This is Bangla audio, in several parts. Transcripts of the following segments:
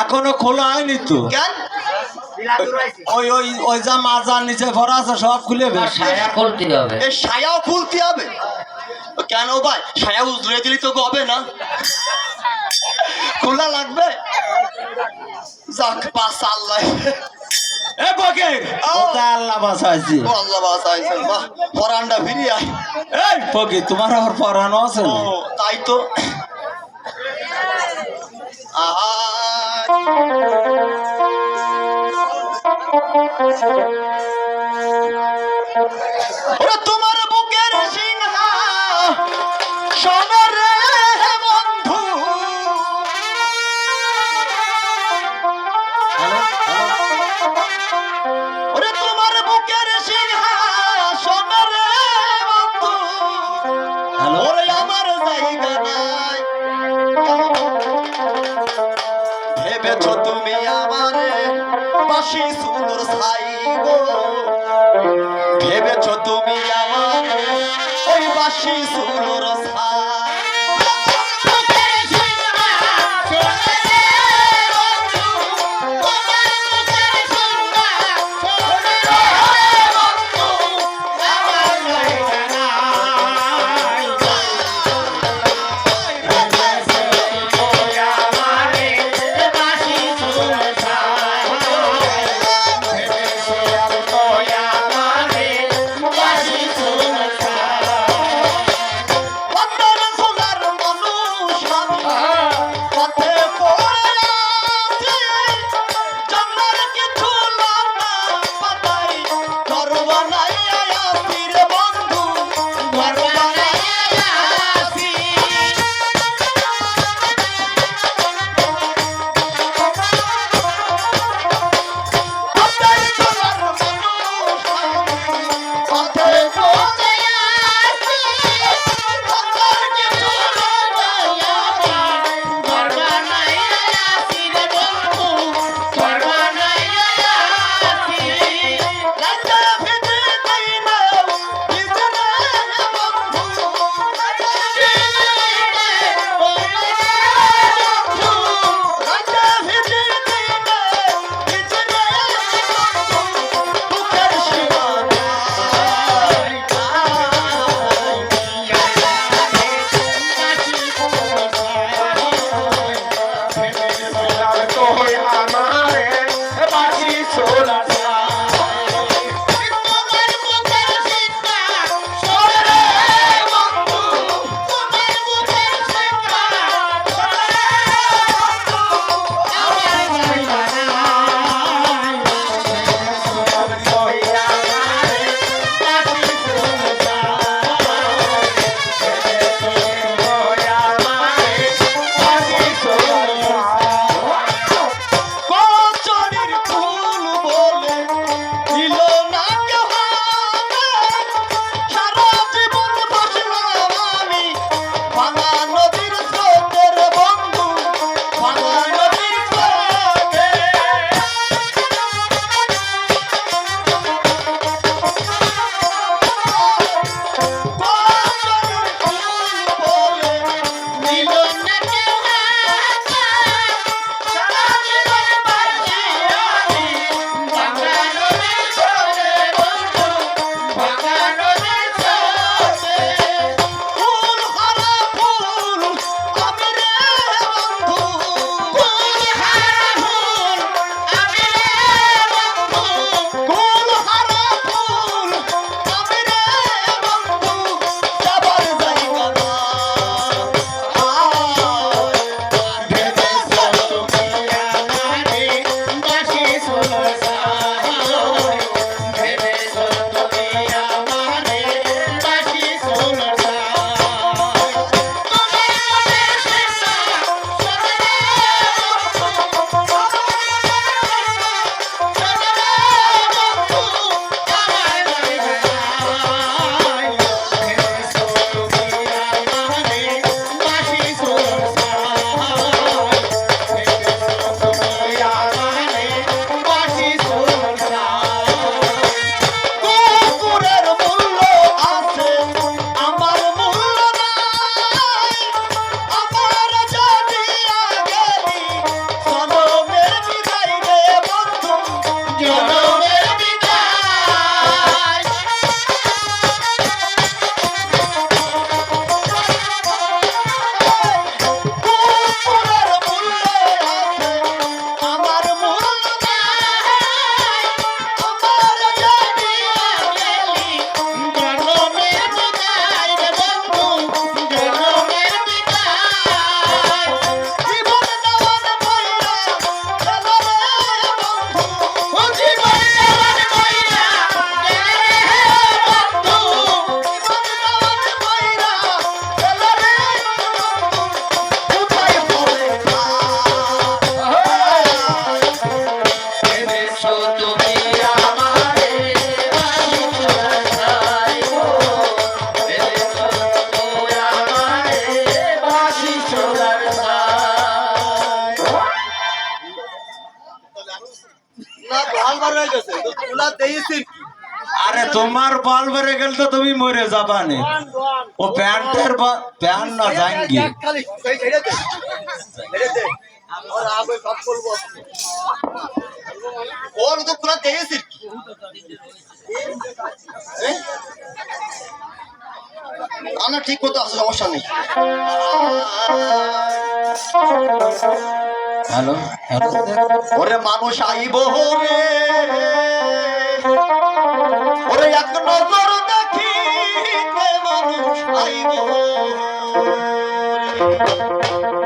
এখনও খোলা হয়নি তো? কেন? ওই ওই ওই যা মাজার নিচে ভরা আছে সব খুলে বেশ ছায়া খুলতে হবে। এ সায়াও খুলতে হবে? কেন ভাই? সায়া উজড়ে দিলি তো হবে না? খোলা লাগবে? যাক পাস আল্লাহ। এ আল্লাহ আল্লাহ বাসাইছে বাহ আয়। এই তোমার আবার আছে তাই তো। আহা! ওরে তোমার সোনারে বন্ধু। ওরে তোমার বুকের সিংহা সোনারে বন্ধু। ওরে আমার জায়গা নাই। ভেবেছ তুমি আমারে বাসি সুন্দর ছাই গো? ভেবেছ তুমি আমারে ওই বাসি সুন্দর গেছে আরে তোমার বল বেড়ে গেল তো তুমি মরে যাবা নে। ও প্যান্টের প্যান্ট না জাঙ্গি খালি এই ছেড়ে দে ছেড়ে দে আর আগে সব করব। ওর তো কুলা দিয়েছি না ঠিক করতে আছে সমস্যা নেই। হ্যালো হ্যালো ওরে মানুষ আইব রে ওরে এক নজর দেখিতে মানুষ আইব দেহ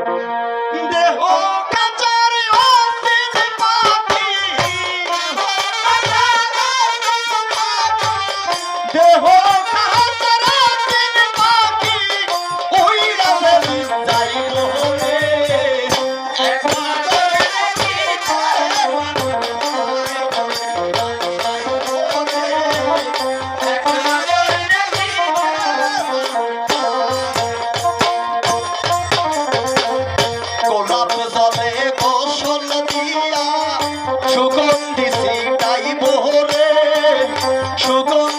সুগন্ধি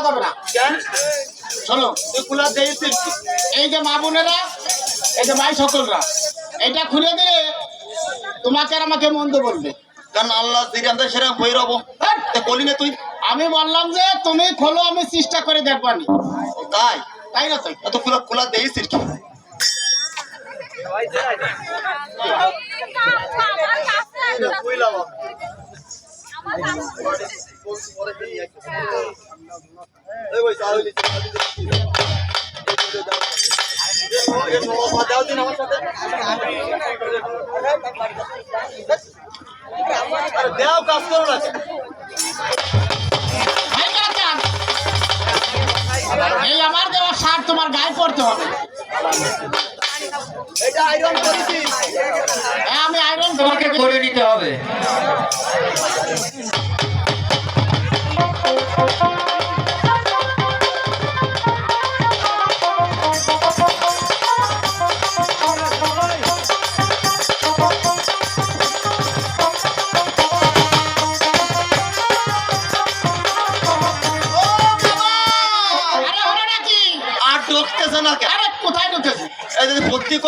খোলা যাবে না শোনো তুই দিয়েছিস এই যে মা বোনেরা এই যে ভাই সকলরা এটা খুলে দিলে তোমাকে আর আমাকে মন্দ বলবে কারণ আল্লাহ বই রব বলি না তুই আমি বললাম যে তুমি খোলো আমি চেষ্টা করে দেখবানি ও তাই তাই না তাই এত কুলা কুলা দিয়েছিস কি দেও কাজ করো না এই আমার দেওয়া শার্ট তোমার গায়ে পড়তে হবে এটা আয়রন করেছি হ্যাঁ, আমি আয়রন তোমাকে করে নিতে হবে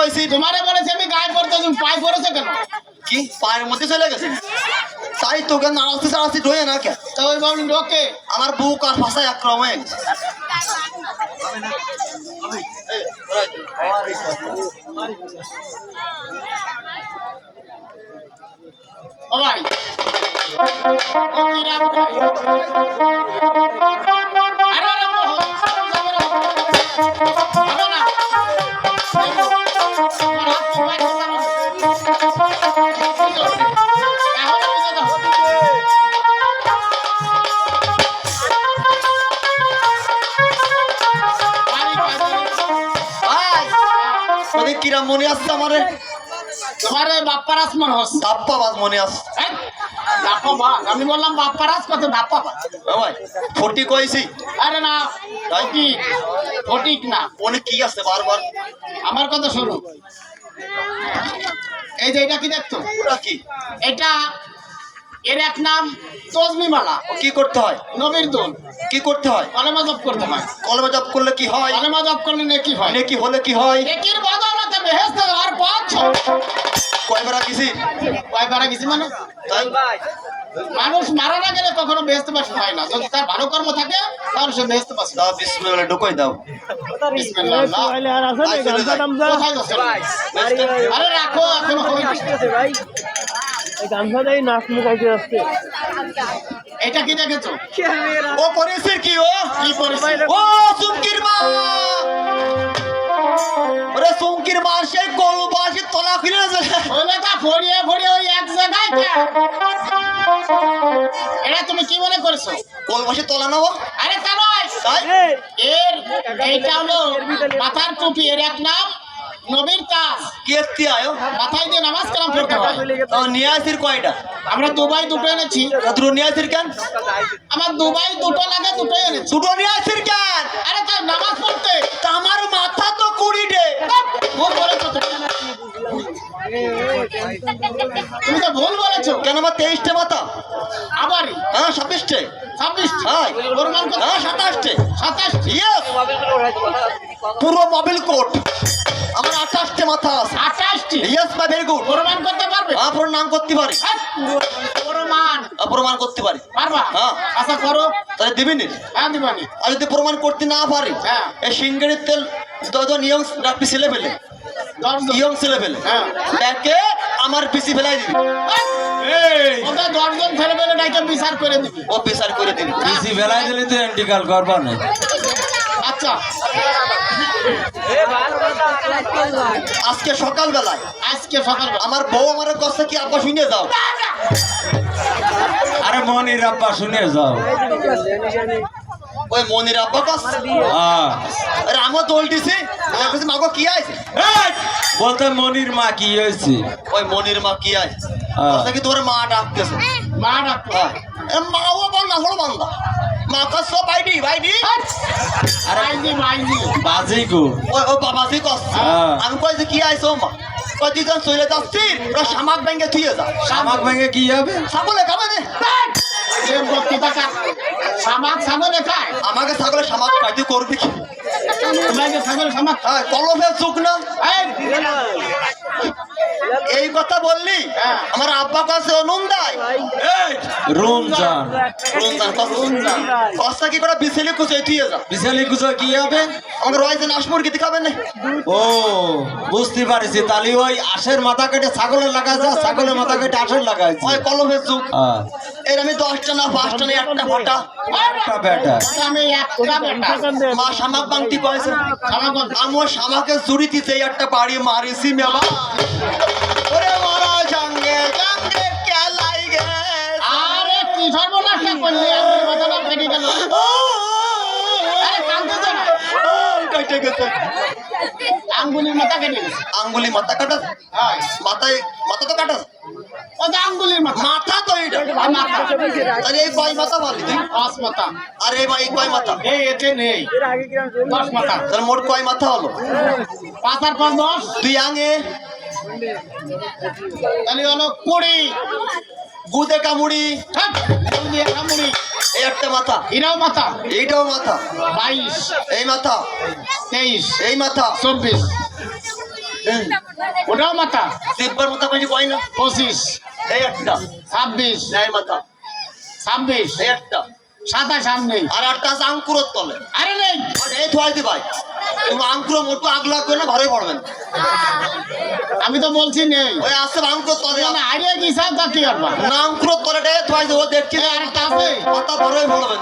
কইছি তোমারে বলেছি আমি গায়ে পড়তে তুমি পায়ে পড়েছো কেন? কি? পায়ের মধ্যে চলে গেছে? তাই তোকে নাড়াতে চাড়াতে ডোয়ে না কেন? তো ওই বলুন লোকে আমার বুক আর ভাষায় আক্রমণ হয়ে গেছে। কি? আরে তোমার বাপ্পার আসমান হস ধাপ্পা বাজ মনে আসছে ধাপ্পা বাস। আমি বললাম বাপ্পার আস কত ধাপ্পা বাস। ভাই ফটি কইছি। আরে না ফটিক ফটিক না। মনে কি আছে বারবার? আমার কথা শোনো। এই যে এটা কি দেখতো কি? এটা এর এক নাম তজমিমালা। কি করতে হয়? নবীর দোল। কি করতে হয়? কলেমা জপ করতে হয়। কলমে জপ করলে কি হয়? কলেমা জপ করলে নেকি হয়। নাকি হলে কি হয়? নেকির বদৌলতে বেহেস্ত আর পাঁচ কয়বার গেছি? কয়বার গেছি মানে? মানুষ মারা না গেলে কখনো বেহেস্ত পাশ হয় না। যদি তার ভালো কর্ম থাকে তাহলে সে বেহেস্ত পাশ দাও বিসমিল্লাহ ঢুকাই দাও? আরে রাখো এখনও হয়নি। গামছা দেয় নাচ মুখাইতে আসছে এটা কি দেখেছ ও করেছে কি ও? কি পরিস্থিতি ও সুমকির মা! ওরে সুমকির মার সেই কলবাসি তলা খুলে আছে তা ফড়িয়ে ফড়িয়ে ওই এক জায়গায় কে? এটা তুমি কি মনে করছ? কলবাসি তলা নাও আরে তা নয় এর এইটা হলো মাথার টুপি এর এক নাম নবীর তাজ কি আয়ো। মাথায় দিয়ে নামাজ কালাম পড়তে হয়। ও নিয়ে আসির কয়টা? আমরা দুবাই দুটো এনেছি। দুটো নিয়ে আসির কেন? আমার দুবাই দুটো লাগে দুটোই এনেছি। দুটো নিয়ে আসির কেন? আরে তার নামাজ পড়তে। আমার মাথা তো কুড়ি ডে ভুল বলেছ তুমি। তো ভুল বলেছ। কেন আমার তেইশটে মাথা? আবারই। হ্যাঁ ছাব্বিশটে। ছাব্বিশ হ্যাঁ। হ্যাঁ সাতাশটে। সাতাশ পুরো মোবিল কোট আমার আঠাশটে মাথা আছে। আঠাশটি? ইয়েস বাই ভেরি গুড প্রমাণ করতে পারবে? আপনার নাম করতে পারি। হ্যাঁ, প্রমাণ। প্রমাণ করতে পারি। পারবা? হ্যাঁ। আচ্ছা করো। তাহলে দিবিনি হ্যাঁ দিবানি আর যদি প্রমাণ করতে না পারি হ্যাঁ। এই সিঙ্গারির তেল দজন ইয়ং রাখবি ছেলে ফেলে দশজন ইয়ং ছেলে ফেলে হ্যাঁ। দেখে আমার পিসি ফেলাই দিবি। এই। ওটা দশজন ছেলে পেলে ডাইকে বিচার করে দিবি। ও বিচার করে দিবি। পিসি ফেলাই দিলে তো এন্টিকাল করবা না। আচ্ছা। আজকে সকালবেলায় আজকে সকাল আমার বউ আমার কাছে কি আব্বা শুনে যাও। আরে মনির আব্বা শুনে যাও। ওই মনির আব্বা কাছ হ্যাঁ। আরে আমার দোল দিছি? মাগো কি আইছে? এই! বলতে মনির মা কি হয়েছে? ওই মনির মা কি আইছে? হ্যাঁ। কথা কি তোর মা ডাকতেছে? মা ডাক্তার হ্যাঁ। মাও বল না হলো বান্দা। বাইডি বাইডি বাজি গো। ও কস কি আইছো মা? চলে যাচ্ছি ওরা থুয়ে যা কি হবে? খাবে রে সামাক সামনে খায়। আমাকে ছাগলে শামাক খাইতে করবি কি? সামাক হ্যাঁ চুক না। এই, কথা বললি? হ্যাঁ। আমার আব্বা কাছে অনুন্দায় রমজান। রমজান। রমজান কষ্টা কি করে? বিছেলে কুচে থুয়ে যা। বিশালি কুচো কি হবে? রয়েছে খাবেন না। ও বুঝতে পারছি। তাহলে ওই আশের মাথা কেটে ছাগলের ছাগলের মাথা কেটে আশের লাগাইছে ওই এর আমি দশটা না পাঁচটা না একটা ফাটা। একটা বেটা আমি একটা বেটা মা শামাক বাংটি কয়েছে। সামাক বল। আমি ওই শামাকে জুড়িতে যে একটা বাড়ি মারিছি মেবা সর্বনাশটা করলি আমি কথাটা ফেটে গেল। আরে কেটে গেছে। আঙ্গুলির মাথা কেটে গেছে। আঙ্গুলি মাথা কাটা? হয়। মাথায় মাথা তো কাটা? ও তো আঙ্গুলির মাথা। মাথা তো আর মাথা। তাহলে এই কয় মাথা বলি তুই? পাঁচ মাথা। আর এই এই কয় মাথা? এই এতে নেই। দশ মাথা। তাহলে মোট কয় মাথা হলো? পাঁচ আর পাঁচ দশ। দুই আঙে? তাহলে হলো কুড়ি। গুদে কামুড়ি। কামুড়ি এই একটা মাথা। এটাও মাথা। এইটাও মাথা। বাইশ। এই মাথা। তেইশ। এই মাথা। চব্বিশ। ওটাও মাথা। তিব্বার মাথা কইছি কয় না? পঁচিশ। এই একটা। ছাব্বিশ। এই মাথা। ছাব্বিশ। এই একটা। সাতাশ সামনে। আর একটা আছে আঙ্কুরত তলে। আরে নেই। আর এই থোয়াই দি ভাই তুমি আঙ্কুর মোটু আগ লাগবে না ঘরে পড়বেন আমি তো বলছি নেই। ওই আসছে আঙ্কুর তলে? না হারিয়ে কি সাথ কি করবা না আঙ্কুর তলে ডে থোয়াই দেবো দেখছি আর আরেকটা আছে। পড়বেন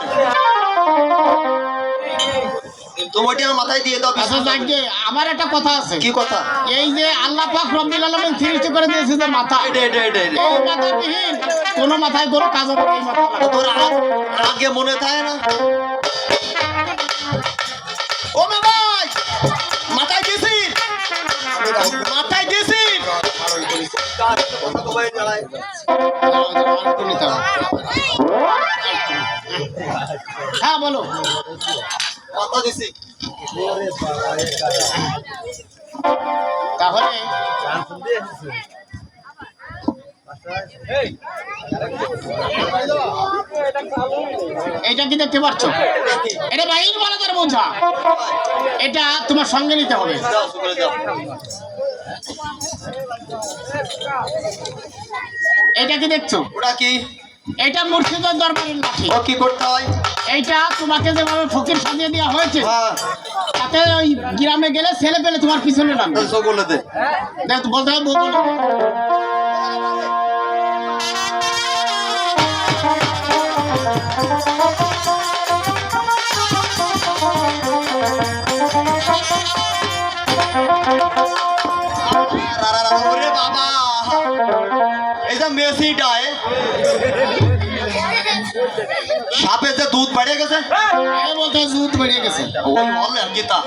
আমার মাথায় দিয়ে দাও আচ্ছা যাকে আমার একটা কথা আছে। কি কথা? এই যে আল্লাহ পাক রব্বিল আলামিন সৃষ্টি করে দিয়েছে যে মাথা। এই মাথাবিহীন কোনো মাথায় কোনো কাজ হবে এই মাথা তোর আগে মনে থাকে না? ও মে ভাই মাথায় দিছি মাথায় দিছি হ্যাঁ বলো। দিছি। তাহলে এটা কি দেখতে পাচ্ছ? এটা বাইর বালাদার বোঝা। এটা তোমার সঙ্গে নিতে হবে। এটা কি দেখছ? ওটা কি? এটা মুর্শিদের দরবারের লাঠি ও কি করতে হয় এইটা তোমাকে যেভাবে ফকির সাজিয়ে দেওয়া হয়েছে হ্যাঁ তাতে ওই গ্রামে গেলে ছেলে পেলে তোমার পিছনে লাগবে সব বলে দে দেখ বলতে হবে বাবা এই যে মেসিটায় সাপে যে দুধ বেড়ে গেছে এই বলতে হবে দুধ বেরিয়ে গেছে ওই বল আর গীতা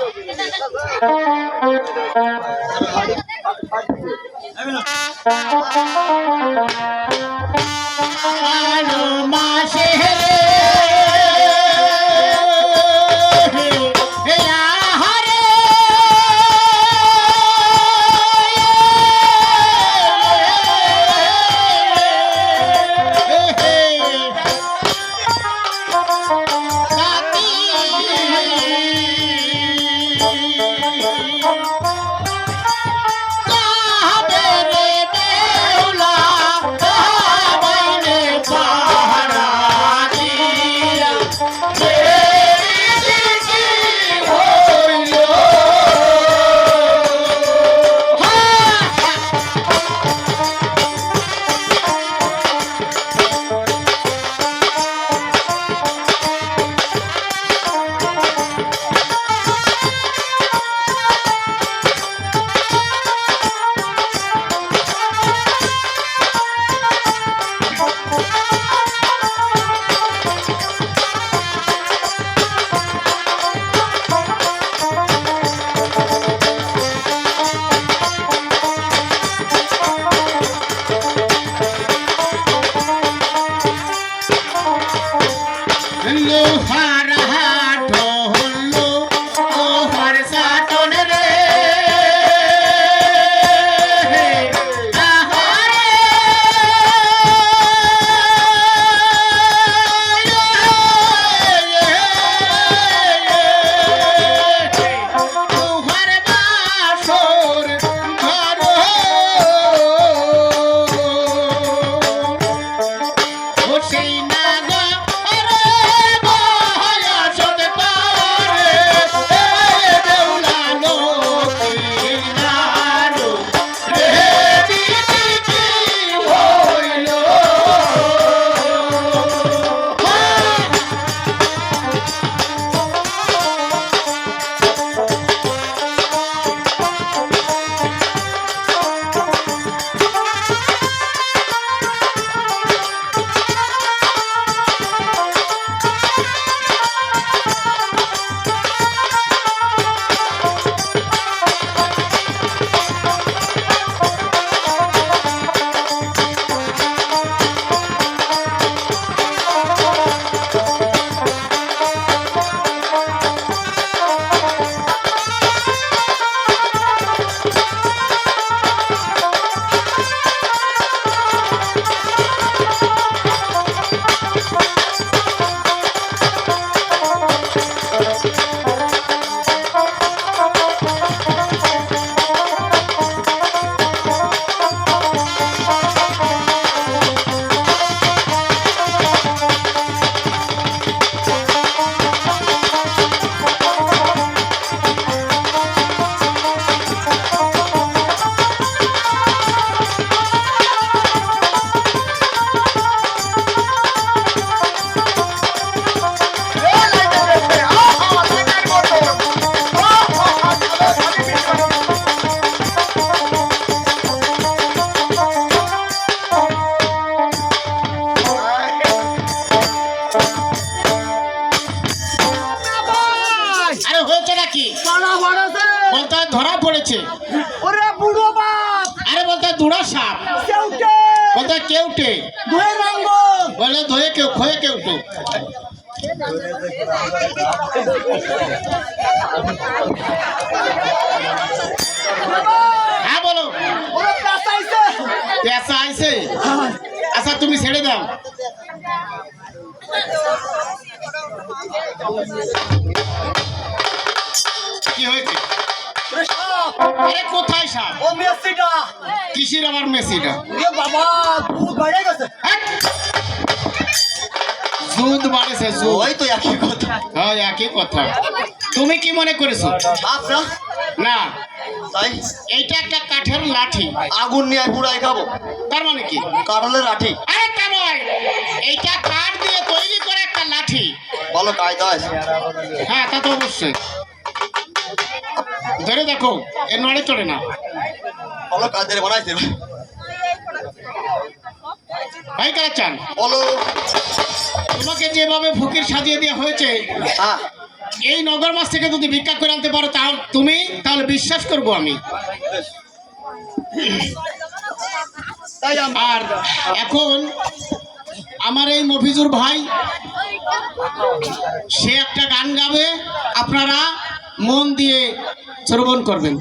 হ্যাঁ বলো। পেঁচা আইছে? আচ্ছা তুমি ছেড়ে দাও। কি হয়েছে? কোথায় সাপ? ও মেসিটা। কিসের আবার মেসিটা? বাবা বাইরে গেছে। দুধ বাড়েছে দুধ ওই তো একই কথা। হ্যাঁ একই কথা। তুমি কি মনে করেছ? আপনার না। তাই? এইটা একটা কাঠের লাঠি। আগুন নিয়ে পুরাই খাব। তার মানে কি? কারণের লাঠি। আরে তা নয়। এইটা কাঠ দিয়ে তৈরি করে একটা লাঠি। বলো কায়দা হ্যাঁ তা তো অবশ্যই। ধরে দেখো এর নড়ে চলে না। বলো কাদের বানাইছে? ভাই কারা চান? বলো। তোমাকে যেভাবে ফকির সাজিয়ে দেওয়া হয়েছে হ্যাঁ এই নগর মাস থেকে যদি ভিক্ষা করে আনতে পারো তাহলে তুমি তাহলে বিশ্বাস করব আমি আর এখন আমার এই মফিজুর ভাই সে একটা গান গাবে আপনারা মন দিয়ে শ্রবণ করবেন।